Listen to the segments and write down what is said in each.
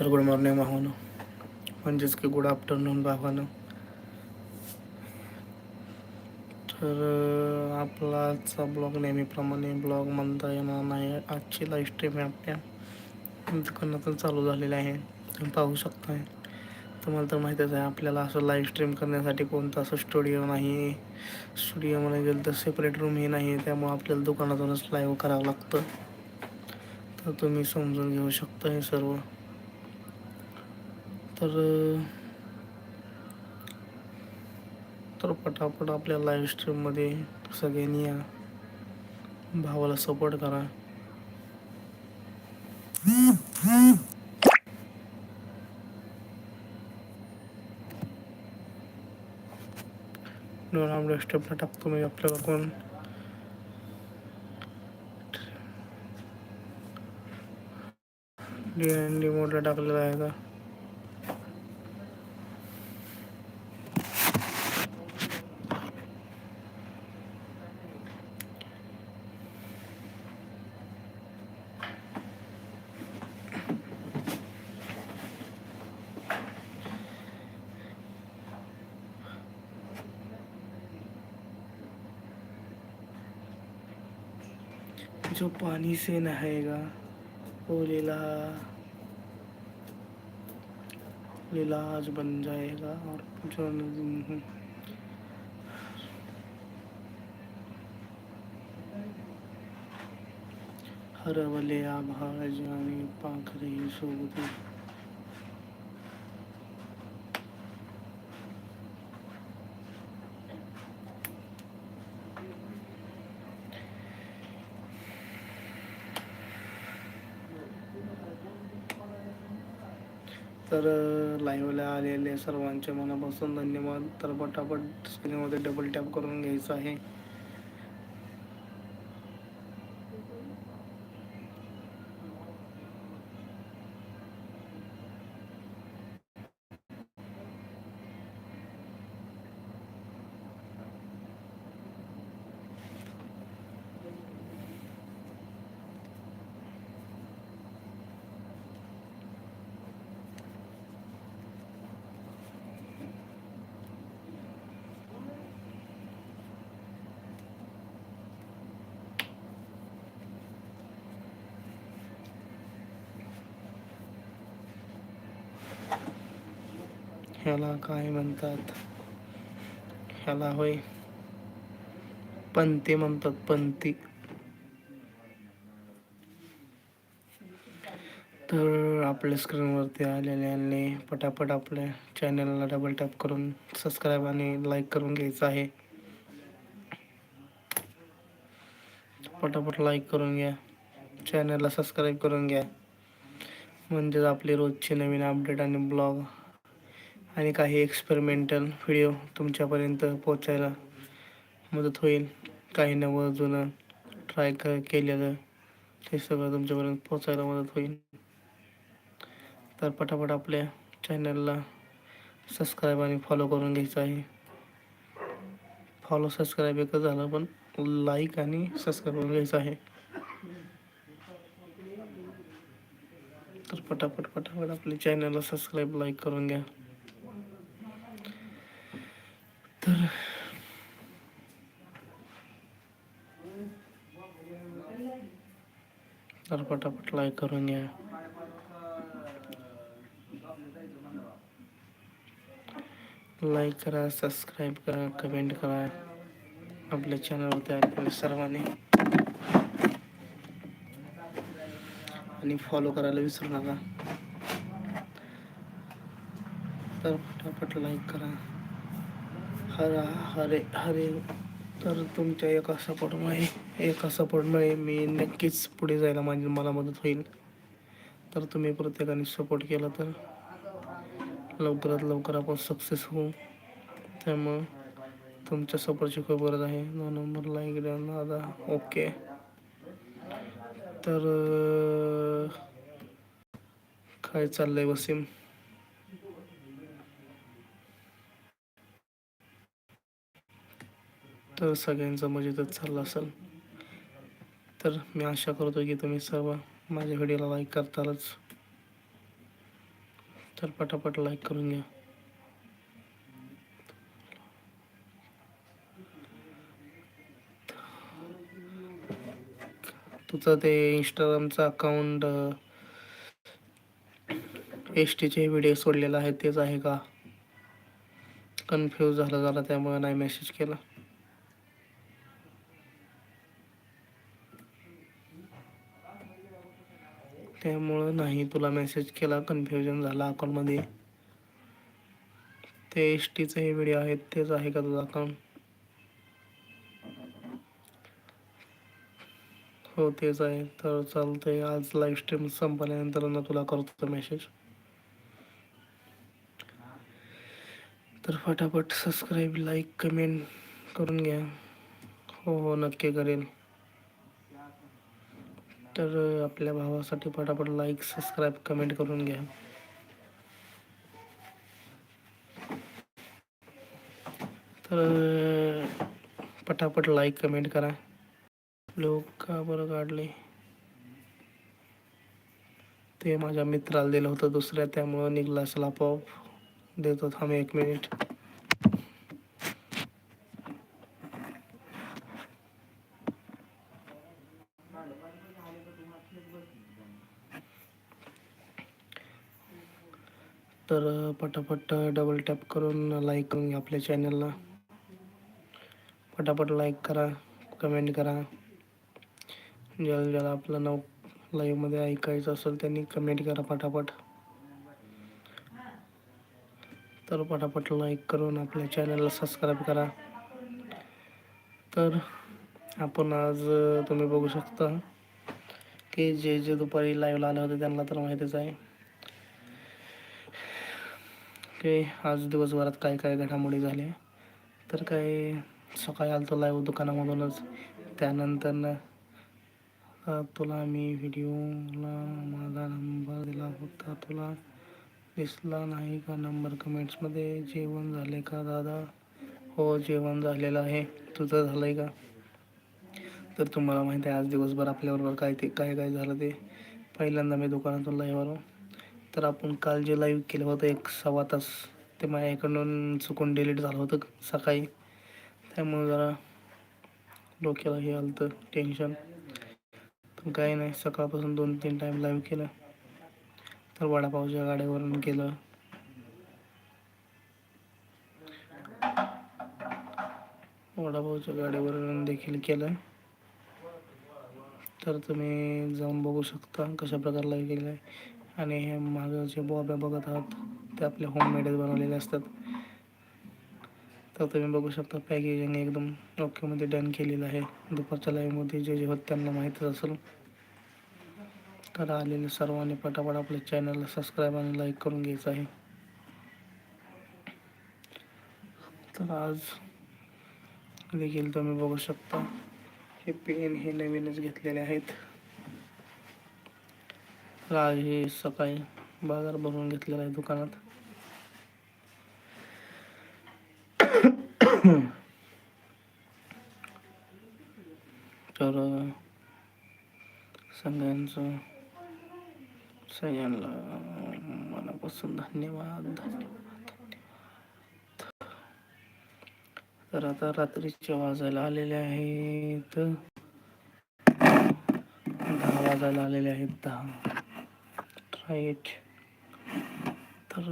तर good morning भावानं म्हणजेच की गुड आफ्टरनून भावानं. तर आपला आजचा ब्लॉग नेहमीप्रमाणे ब्लॉग म्हणता येणार नाही. आजची लाईव्ह स्ट्रीम आहे आपल्या. दुकानातून चालू झालेली आहे. तुम्ही पाहू शकता तुम्हाला तर माहीतच आहे आपल्याला असं लाईव्ह स्ट्रीम करण्यासाठी कोणतं असं स्टुडिओ नाही. स्टुडिओमध्ये गेलं तर सेपरेट रूमही नाही त्यामुळे आपल्याला दुकानातूनच लाईव्ह करावं लागतं. तर तुम्ही समजून घेऊ शकता हे सर्व. तर तर पटापट आपल्या लाईव्ह स्ट्रीममध्ये सगळ्यांनी या भावाला सपोर्ट करा. दोन आपल्या स्टेपला टाकतो मी आपल्याला कोण? डी एन डी मोडला टाकलेला आहे का? जो पानी से नहाएगा, वो लीला लीलाज बन जाएगा और जो हर हरवले आभार जाणे पाखरे सोबती तर लाईव्हला आलेले सर्वांचे मनापासून धन्यवाद. तर पटापट स्क्रीनमध्ये डबल टॅप करून घ्यायचं आहे. ह्याला काय म्हणतात? ह्याला होय. पंती म्हणतात पंती. तर आपल्या स्क्रीनवरती आलेल्याने पटापट आपल्या चॅनलला डबल टॅप करून सबस्क्राईब आणि लाईक करून घ्यायचं आहे. पटापट लाईक करून घ्या. चॅनलला सबस्क्राईब करून घ्या. म्हणजेच आपले रोजचे नवीन अपडेट आणि ब्लॉग आणि काही एक्सपेरिमेंटल व्हिडिओ तुमच्यापर्यंत पोचायला मदत होईल. काही नवं जुनं ट्राय क केलेलं ते सगळं तुमच्यापर्यंत पोचायला मदत होईल. तर पटापट आपल्या चॅनलला सबस्क्राईब आणि फॉलो करून घ्यायचं आहे. फॉलो सबस्क्राईब एकच झालं पण लाईक आणि सबस्क्राईब करून घ्यायचं आहे. तर पटापट पटापट आपल्या चॅनलला सबस्क्राईब लाईक करून घ्या. तर तर पटापट लाईक करून घ्या. लाईक करा सबस्क्राईब करा कमेंट करा. आपल्या चॅनलवरती आपल्या सर्वांनी. आणि फॉलो करायला विसरू नका. तर पटापट लाईक करा. हरा हरे हरे. तर तुमच्या एका सपोर्टमुळे एका सपोर्टमुळे मी नक्कीच पुढे जायला माझी मला मदत होईल. तर तुम्ही प्रत्येकाने सपोर्ट केला तर लवकरात लवकर आपण सक्सेस होऊ. त्यामुळं तुमच्या सपोर्टची खूप गरज आहे. दोन नंबरला इकडे दादा ओके. तर अं, काय चाललंय वसीम? तर सगळ्यांचं मजेतच चाललं असेल. तर मी आशा करतो की तुम्ही सर्व माझ्या व्हिडिओला लाईक करतालच. तर पटापट लाईक करून घ्या. तुझं ते इंस्टाग्रामचं अकाउंट एस टीचे व्हिडिओ सोडलेला आहे तेच आहे का? कन्फ्यूज झालं जरा त्यामुळे नाही मेसेज केला. त्यामुळं नाही तुला मेसेज केला कन्फ्युजन झाला अकाउंटमध्ये ते एस टीचे हे व्हिडिओ आहेत तेच आहे का तुझं अकाउंट हो तेच आहे. तर चालतंय आज लाईव्ह स्ट्रीम संपल्यानंतर ना तुला करतो मेसेज तर फटाफट सबस्क्राईब लाईक कमेंट करून घ्या. हो हो नक्की करेल. तर आपल्या भावासाठी फटाफट लाईक सबस्क्राईब कमेंट करून घ्या. तर पटापट लाईक कमेंट करा. लोक का बरं काढले? ते माझ्या मित्राला दिलं होतं दुसऱ्या त्यामुळं निघला असला आपोआप. देतो थांब एक मिनिट तर पटापट डबल टॅप करून लाईक करून घ्या आपल्या चॅनलला पटापट लाईक करा कमेंट करा. ज्याला ज्याला आपलं नाव लाईव्हमध्ये ऐकायचं असेल त्यांनी कमेंट करा पटापट. तर पटापट लाईक करून आपल्या चॅनलला सबस्क्राईब करा. तर आपण आज तुम्ही बघू शकता की जे जे दुपारी लाईव्हला आले होते त्यांना तर माहितीच आहे. की आज दिवसभरात काय काय घडामोडी झाल्या? तर काय सकाळी आलतो लाईव्ह दुकानामधूनच. त्यानंतर तुला मी व्हिडिओला माझा नंबर दिला होता. तुला दिसला नाही का नंबर कमेंट्समध्ये जेवण झाले का दादा? हो जेवण झालेलं आहे. तुझं झालं आहे का? तर तुम्हाला माहिती आहे आज दिवसभर आपल्याबरोबर काय ते काय काय झालं ते. पहिल्यांदा मी दुकानातून लाईव्ह आलो. तर आपण काल जे लाईव्ह केलं होतं एक सव्वा तास ते माझ्याकडून चुकून डिलीट झालं होतं सकाळी. त्यामुळे जरा डोक्याला हे आलं होतं टेन्शन पण काही नाही सकाळपासून दोन तीन टाईम लाईव्ह केलं. तर वडापावच्या गाड्यावरून केलं. वडापावच्या गाडीवरून देखील केलं. तर तुम्ही जाऊन बघू शकता कशा प्रकारे लाईव्ह केलं आहे. आणि हे मागं जे बॉब्या बघत आहात ते आपले होममेडच बनवलेले असतात. तर तुम्ही बघू शकता पॅकेजिंग एकदम ओकेमध्ये डन केलेलं आहे. दुपारच्या लाईव्हमध्ये जे जे होत त्यांना माहीतच असेल. तर आलेले सर्वांनी पटापट आपल्या चॅनलला सबस्क्राईब आणि लाईक करून घ्यायचं आहे. तर आज देखील तुम्ही बघू शकता हे पेन हे नवीनच घेतलेले आहेत. आज हे सकाळी बाजार भरून घेतलेला आहे दुकानात. तर सगळ्यांचं सगळ्यांना मनापासून धन्यवाद धन्यवाद धन्यवाद. तर आता रात्रीचे वाजायला आलेले आहेत. दहा वाजायला आलेले आहेत दहा. राईट तर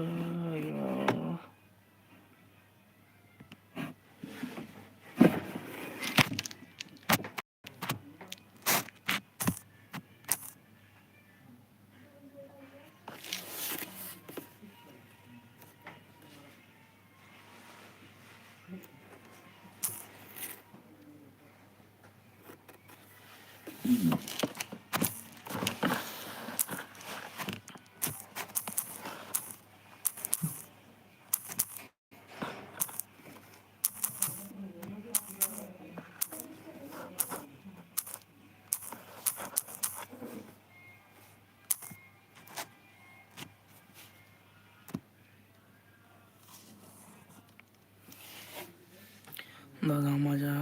दादा माझ्या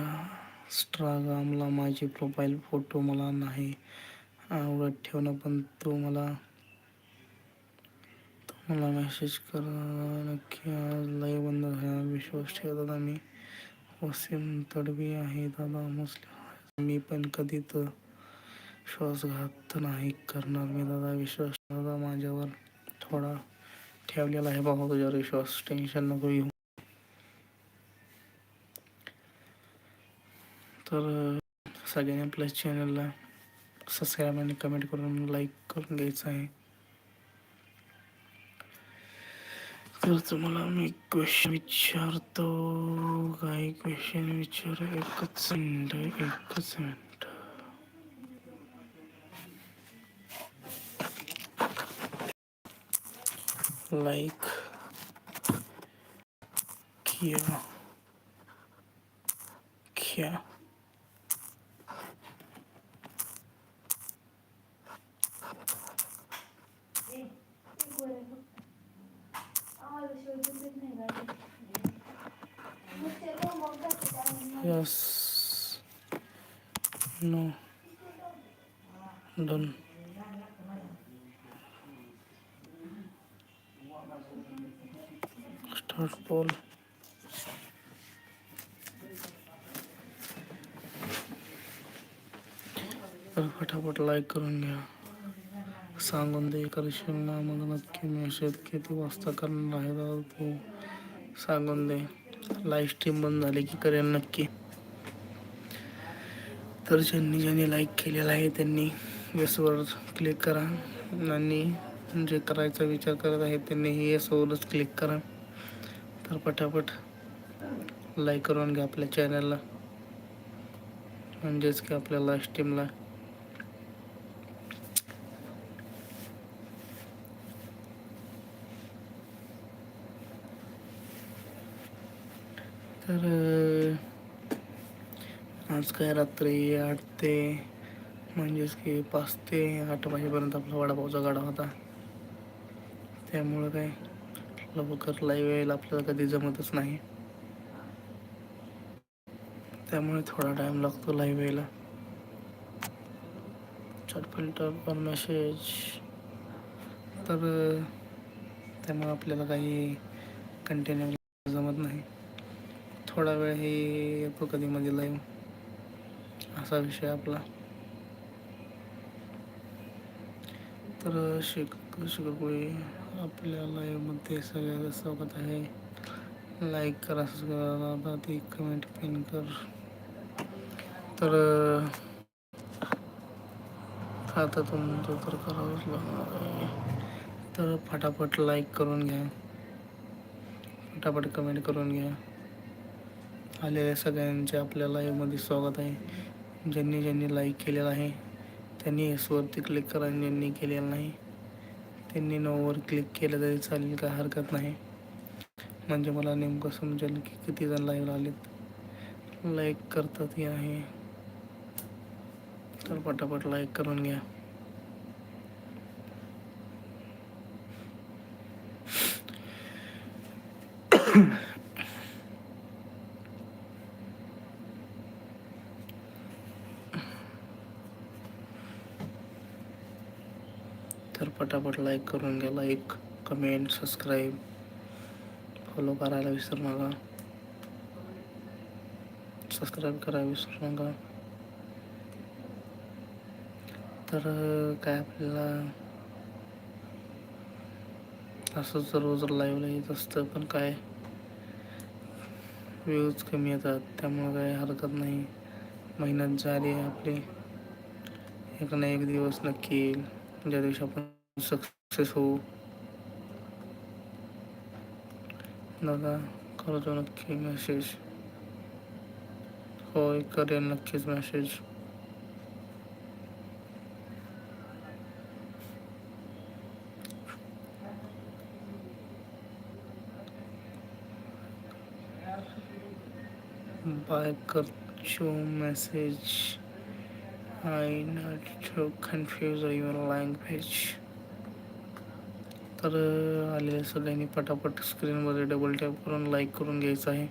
इंस्टाग्रामला माझे प्रोफाईल फोटो मला नाही आवडत ठेवणं पण तो मला तो मला मेसेज करा नक्की आज बंद घ्या विश्वास दादा मी वसीम तडवी आहे दादा मुस्लिम मी पण कधी तर विश्वासघात नाही करणार. मी दादा विश्वास दादा माझ्यावर थोडा ठेवलेला आहे. बाबा तुझ्यावर विश्वास टेन्शन नको घेऊ. तर सगळ्यांनी आपल्या चॅनलला सबस्क्राईब आणि कमेंट करून लाईक करून घ्यायचं आहे. तर तुम्हाला मी क्वेश्चन विचारतो. काही क्वेश्चन विचार? एकच मिनिट एकच मिनिट. लाईक किया क्या? Yes no done start poll तर फटाफट लाईक करून घ्या. सांगून दे करशील ना मग नक्की मेसेज किती वाजता करणार आहे तू. सांगून दे. लाईव्ह स्ट्रीम बंद झाली की करेल नक्की. तर ज्यांनी ज्यांनी लाईक केलेलं आहे त्यांनी येसवर क्लिक करा. आणि जे करायचा विचार करत आहे त्यांनी येसवरच क्लिक करा. तर पटापट लाईक करून घ्या आपल्या चॅनलला म्हणजेच की आपल्या लास्ट टीमला तर आज काय रात्री आठ ते म्हणजेच की पाच ते आठ वाजेपर्यंत आपला वडापावचा गाडा होता. त्यामुळं काय लवकर लाईव्ह यायला आपल्याला कधी जमतच नाही. त्यामुळे थोडा टाईम लागतो लाईव्ह यायला. चॅट फिल्टर पण मेसेज तर त्यामुळे आपल्याला काही कंटिन्यू जमत नाही. थोडा वेळ हे येतो कधी मध्ये लाईव्ह असा विषय आपला. तर शिक शिकपुळी आपल्या लाईव्हमध्ये सगळ्यांना स्वागत आहे. लाईक करा सबस्क्राईब करा ती कमेंट पिन कर. तर आता तुमचं तर करावंच लागणार आहे. तर फटाफट लाईक करून घ्या. फटाफट कमेंट करून घ्या. आलेल्या सगळ्यांचे आपल्या लाईव्हमध्ये स्वागत आहे. ज्यांनी ज्यांनी लाईक केलेलं आहे त्यांनी एसवरती क्लिक करा आणि ज्यांनी केलेलं नाही त्यांनी नोवर क्लिक केलं तरी चालेल काय हरकत नाही. म्हणजे मला नेमकं समजेल की किती जण लाईव्ह आलेत. लाईक करतात की आहे तर पटापट लाईक करून घ्या. तर लाईक करून घ्या लाईक कमेंट सबस्क्राईब फॉलो करायला विसरू नका. सबस्क्राईब करायला विसरू नका. तर काय आपल्याला असंच रोज लाईव्हला येत असतं पण काय व्ह्यूज कमी येतात त्यामुळं काय हरकत नाही. मेहनत झाली आहे आपली. एक ना एक दिवस नक्की येईल ज्या दिवशी आपण सक्सेस होऊ दादा करतो नक्की मेसेज होय करेन नक्कीच मेसेज बाय करचो message I not to confuse your language तर आलेल्या सगळ्यांनी पटापट स्क्रीनमध्ये डबल टॅप करून लाईक करून घ्यायचं आहे.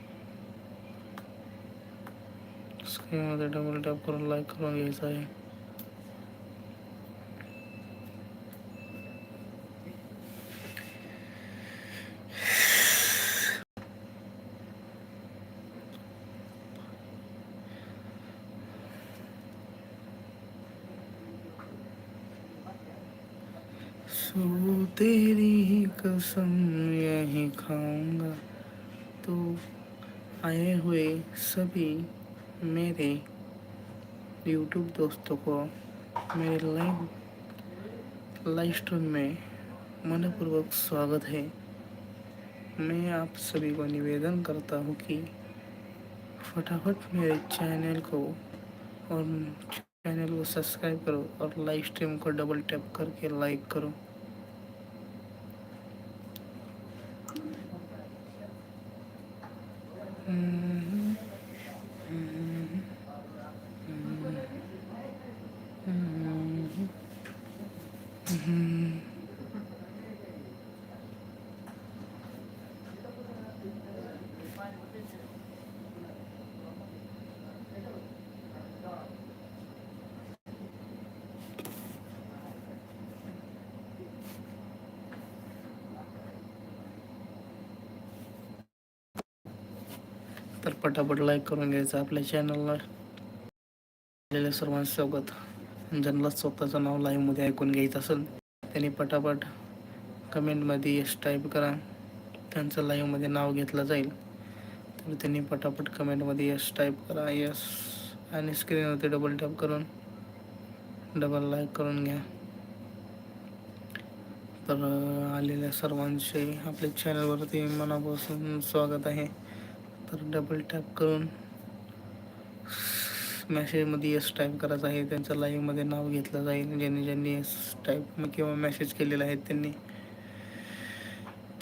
स्क्रीनमध्ये डबल टॅप करून लाईक करून घ्यायचं आहे. ही कसम यही खाऊँगा। तो आए हुए सभी मेरे यूट्यूब दोस्तों को, मेरे लाइव लाइव स्ट्रीम में मनपूर्वक स्वागत है। मैं आप सभी को निवेदन करता हूँ कि फटाफट मेरे चैनल को और चैनल को सब्सक्राइब करो और लाइव स्ट्रीम को डबल टैप करके लाइक करो। Mm. पटापट लाईक करून घ्यायचं आपल्या चॅनलला आलेल्या सर्वांसोबत ज्यांना स्वतःचं नाव लाईव्हमध्ये ऐकून घ्यायचं असेल त्यांनी पटापट कमेंटमध्ये यश टाईप करा. त्यांचं लाईव्हमध्ये नाव घेतलं जाईल. तर त्यांनी पटापट कमेंटमध्ये यश टाईप करा. यस आणि स्क्रीनवरती डबल टॅप करून डबल लाईक करून घ्या. तर आलेल्या सर्वांचे आपल्या चॅनलवरती मनापासून स्वागत आहे. तर डबल टॅप करून मॅसेजमध्ये यस टाईप करायचं आहे. त्यांचं लाईव्हमध्ये नाव घेतलं जाईल. ज्यांनी ज्यांनी यस टाईप किंवा मेसेज केलेला आहे त्यांनी.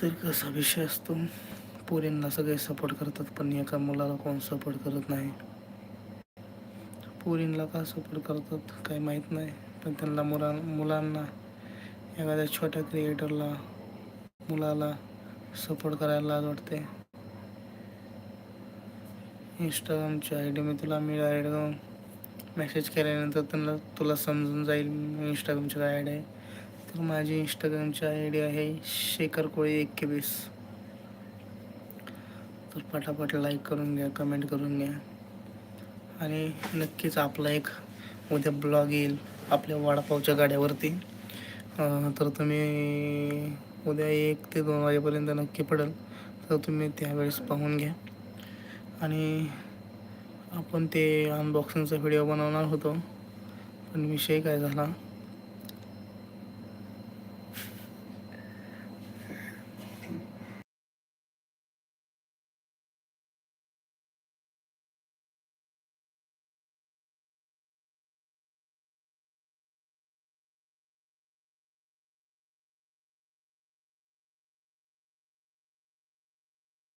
तर कसा विषय असतो? पोरींना सगळे सपोर्ट करतात पण एका मुलाला कोण सपोर्ट करत नाही? पोरींना का सपोर्ट करतात? काही माहीत नाही. पण त्यांना मुला मुलांना एखाद्या छोट्या क्रिएटरला मुलाला सपोर्ट करायला लाज वाटते. इंस्टाग्रामची आय डी मी तुला मी डायरेक्ट मेसेज केल्यानंतर त्यांना तुला समजून जाईल इंस्टाग्रामची काय आय डी आहे. तर माझी इंस्टाग्रामची आय डी आहे शेखर कोळी एकवीस तर पटापट लाईक करून घ्या कमेंट करून घ्या. आणि नक्कीच आपला एक उद्या ब्लॉग येईल आपल्या वडापावच्या गाड्यावरती. तर तुम्ही उद्या एक ते दोन वाजेपर्यंत नक्की पडेल. तर तुम्ही त्यावेळेस पाहून घ्या. आणि आपण ते अनबॉक्सिंगचा व्हिडिओ बनवणार होतो. पण विषय काय झाला?